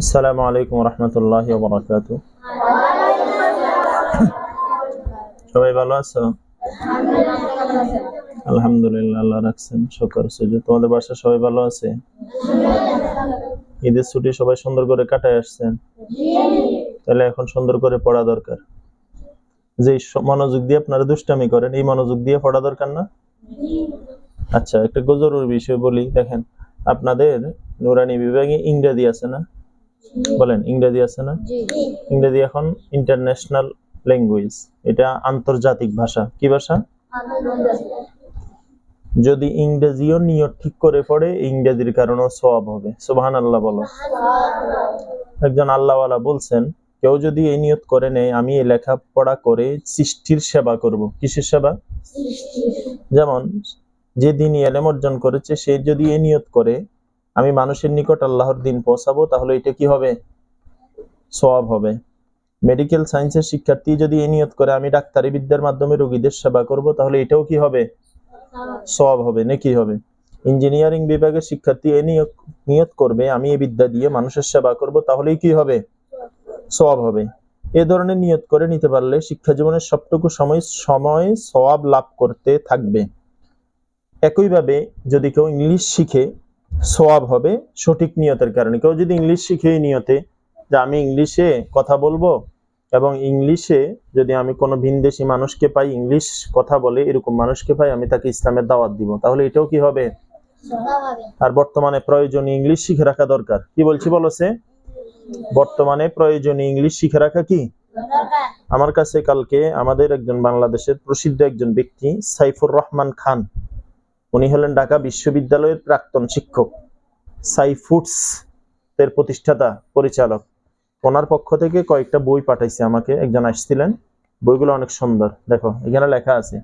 আসসালামু আলাইকুম রহমতুল্লাহ বরাকাতু। সবাই ভালো আছো? আলহামদুলিল্লাহ, আল্লাহ রাখছেন, শকর সুযোগ তোমাদের বাসা সবাই ভালো আছে? ঈদের ছুটি সবাই সুন্দর করে কাটায় আসছেন? তাহলে এখন সুন্দর করে পড়া দরকার। যে মনোযোগ দিয়ে আপনারা দুষ্টামি করেন, এই মনোযোগ দিয়ে পড়া দরকার না? আচ্ছা একটা জরুরি বিষয় বলি, দেখেন, আপনাদের নুরানি বিভাগে ইংরেজি আছে না? বলেন ইংরেজি আছে না? ইংরেজি এখন ইন্টারন্যাশনাল ল্যাঙ্গুয়েজ এটা আন্তর্জাতিক ভাষা। কি ভাষা? যদি ইংরেজিও নিয়ত ঠিক করে পড়ে ইংরেজির কারণেও সওয়াব হবে। সুবহান আল্লাহ বলো একজন আল্লাহওয়ালা বলছেন কেউ যদি এই নিয়ত করে নেয় আমি এই লেখাপড়া করে সৃষ্টির সেবা করব। কিসের সেবা? যেমন যে দিন এলেম অর্জন করেছে সে যদি এই নিয়ত করে আমি মানুষের নিকট আল্লাহর দিন পৌঁছাবো, তাহলে এটা কি হবে? সওয়াব হবে। মেডিকেল সায়েন্সের শিক্ষার্থী যদি এই নিয়ত করে, আমি ডাক্তারি বিদ্যার মাধ্যমে রোগীদের সেবা করব, তাহলে এটাও কি হবে? সওয়াব হবে, নাকি হবে? ইঞ্জিনিয়ারিং বিভাগের শিক্ষার্থী এই নিয়ত করবে, আমি এই বিদ্যা দিয়ে মানুষের সেবা করব, তাহলেই কি হবে? সওয়াব হবে। এ ধরনের নিয়ত করে নিতে পারলে শিক্ষা জীবনের সবটুকু সময় সময় সওয়াব লাভ করতে থাকবে। একইভাবে যদি কেউ ইংলিশ শিখে সোয়াব হবে সঠিক নিয়তের কারণে। কেউ যদি ইংলিশ শিখে এই নিয়তে যে আমি ইংলিশে কথা বলব এবং ইংলিশে যদি আমি কোনো ভিনদেশি মানুষকে পাই ইংলিশ কথা বলে এরকম মানুষকে পাই আমি তাকে ইসলামের দাওয়াত দিব। তাহলে এটাও কি হবে? আর বর্তমানে প্রয়োজনীয় ইংলিশ শিখে রাখা দরকার। কি বলছি বলছে বর্তমানে প্রয়োজনীয় ইংলিশ শিখে রাখা কি? আমার কাছে কালকে আমাদের একজন বাংলাদেশের প্রসিদ্ধ একজন ব্যক্তি সাইফুর রহমান খান। উনি হলেন ঢাকা বিশ্ববিদ্যালয়ের প্রাক্তন শিক্ষক সাইফুডস এর প্রতিষ্ঠাতা পরিচালক। ওনার পক্ষ থেকে কয়েকটা বই পাঠাইছে আমাকে একজন আসছিলেন বইগুলো অনেক সুন্দর। দেখো এখানে লেখা আছে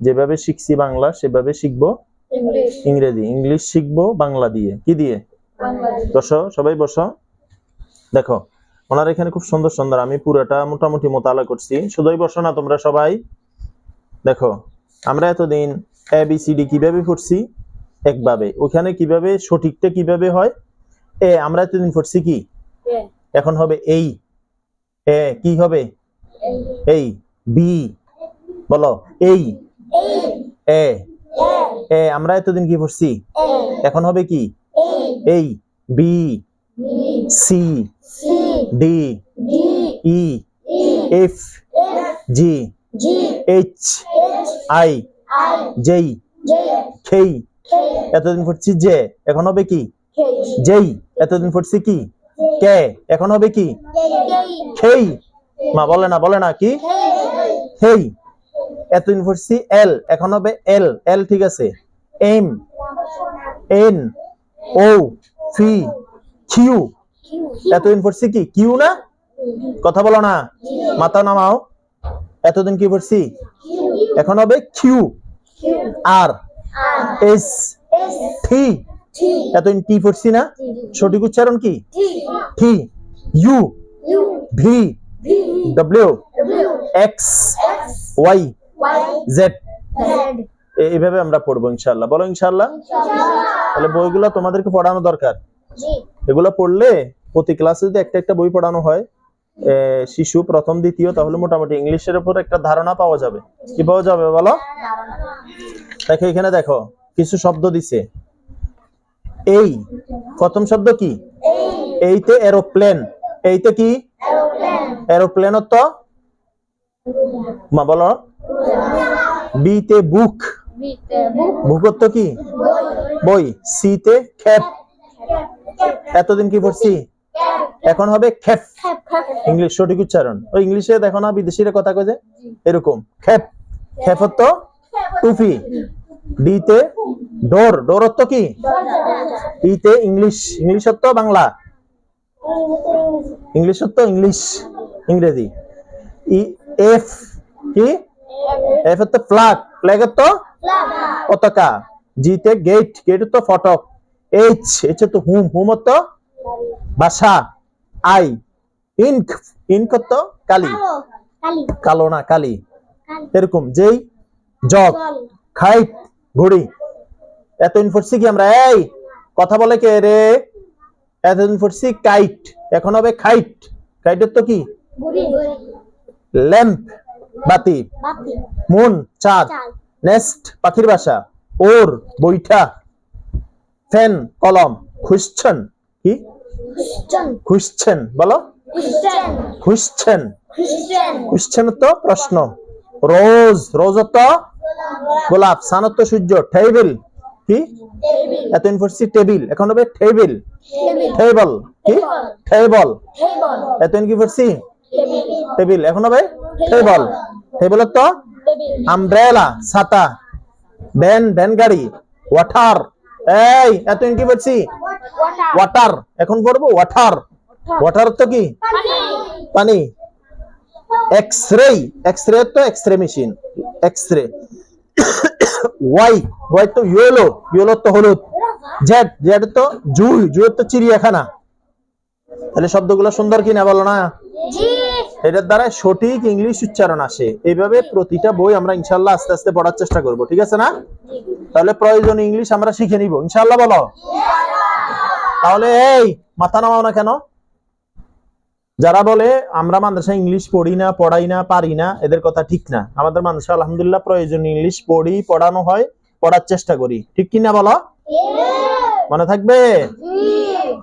যেভাবে শিখছি বাংলা সেভাবে শিখব ইংরেজি ইংলিশ শিখব বাংলা দিয়ে। কি দিয়ে। বসো সবাই বসো। দেখো ওনার এখানে খুব সুন্দর সুন্দর আমি পুরোটা মোটামুটি মোতালা করছি। শুধুই বসো না তোমরা সবাই। দেখো আমরা এতদিন এ বি সি ডি কীভাবে পড়ছি একভাবে। ওখানে কীভাবে সঠিকটা কীভাবে হয়? এ আমরা এতদিন পড়ছি কি? এখন হবে এই। এ কি হবে? এই। বি বলো এই। এ এ আমরা এতদিন কি পড়ছি এখন হবে কি? এই। B C D E F G H I J K এতদিন পড়ছি যে এখন হবে কি? যেই এতদিন পড়ছি কি? কে এখন হবে কি? খেই। মা বলে না বলে না কি? হেই এতদিন পড়ছি এল এখন হবে এল। এল ঠিক আছে। M N O P Q. এতদিন পড়ছি কি? কিউ না? কথা বলো না। মাথা নামাও। এতদিন কি পড়ছি এখন হবে কিউ আর এস টি এতদিন টি পড়ছি না। সঠিক উচ্চারণ কি? T U V W X Y Z এইভাবে আমরা পড়ব ইনশাল্লাহ বলো ইনশাল্লাহ তাহলে বইগুলো তোমাদেরকে পড়ানো দরকার। এগুলো পড়লে প্রতি ক্লাসে যদি একটা একটা বই পড়ানো হয় শিশু প্রথম, দ্বিতীয়, তাহলে মোটামুটি ইংলিশের উপর একটা ধারণা পাওয়া যাবে। কি পাওয়া যাবে বলো? দেখো, এখানে দেখো, কিছু শব্দ দিছে। এই, প্রথম শব্দ কি? এইতে এরোপ্লেন। এইতে কি? এরোপ্লেন তো মা, বলো। বিতে বুক। বুকত্ব কি? বই। সিতে খেপ এতদিন কি পড়ছি? এখন হবে খেপ ইংলিশ সঠিক উচ্চারণ। ওই ইংলিশে দেখো না বিদেশিরা কথা কয়ে এরকম। খেপ খেপত্ব টুপি ডিতে ডোর। ডোরত্ব কি? ইতে ইংলিশ। ইংলিশ অর্থ বাংলা। ইংলিশ অর্থ ইংলিশ। ইংরেজি। ই এফ কি? এফ অর্থ ফ্ল্যাগ। ফ্ল্যাগ অর্থ? পতাকা। জিতে গেট। গেট অর্থ ফটক। এইচ এইচ অর্থ হুম। হুম অর্থ ভাষা আই। ইনক ইনক অর্থ কালি। কালো না কালি। এরকম। যেই জগ। খাইট ঘড়ি। এতদিন পড়ছি কি আমরা? এই কথা বলে কে রে? এতদিন পড়ছি কাইট। এখন হবে খাইট। খাইটের তো কি? ঘুড়ি। ল্যাম্প বাতি। মুন চাঁদ। নেস্ট পাখির বাসা। ওর বৈঠা। ফ্যান কলম। খুঁজছেন কি? খুঁজছেন বলো। খুঁজছেন খুঁজছেন তো প্রশ্ন। রোজ রোজ তো গোলাপ। সানত তো সূর্য। টেবিল কি? এতদিন পড়ছি টেবিল এখন হবে টেবিল টেবিল কি? টেবল এতদিন কি পড়ছি টেবিল এখন হবে টেবল টেবল তো আমব্রেলা ছাতা। ভ্যান ভ্যান গাড়ি। ওয়াটার এই এতদিন কি পড়ছি ওয়াটার এখন পড়ব? ওয়াটার ওয়াটার তো কি? পানি। পানি। এক্সরে এক্সরে তো X-ray machine X-ray Y Y তো ইয়েলো ইয়েলো তো হলুদ। জেড জেড তো জুই। জুই তো চিড়িয়াখানা। তাহলে শব্দগুলো সুন্দর কিনা বলো না? এটার দ্বারা সঠিক ইংলিশ উচ্চারণ আসে। এইভাবে প্রতিটা বই আমরা ইনশাল্লাহ আস্তে আস্তে পড়ার চেষ্টা করব। ঠিক আছে না? তাহলে প্রয়োজন ইংলিশ আমরা শিখে নিব। ইনশাল্লাহ বলো। তাহলে এই মাথা নামাও না কেন? যারা বলে আমরা মাদ্রাসা ইংলিশ পড়ি না পড়াই না পারি না এদের কথা ঠিক না। আমাদের মাদ্রাসা আলহামদুলিল্লাহ প্রয়োজন ইংলিশ পড়ি পড়ানো হয় পড়ার চেষ্টা করি। ঠিক কি না বলো? মনে থাকবে?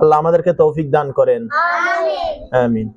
আল্লাহ আমাদেরকে তৌফিক দান করেন। আমিন। আমিন।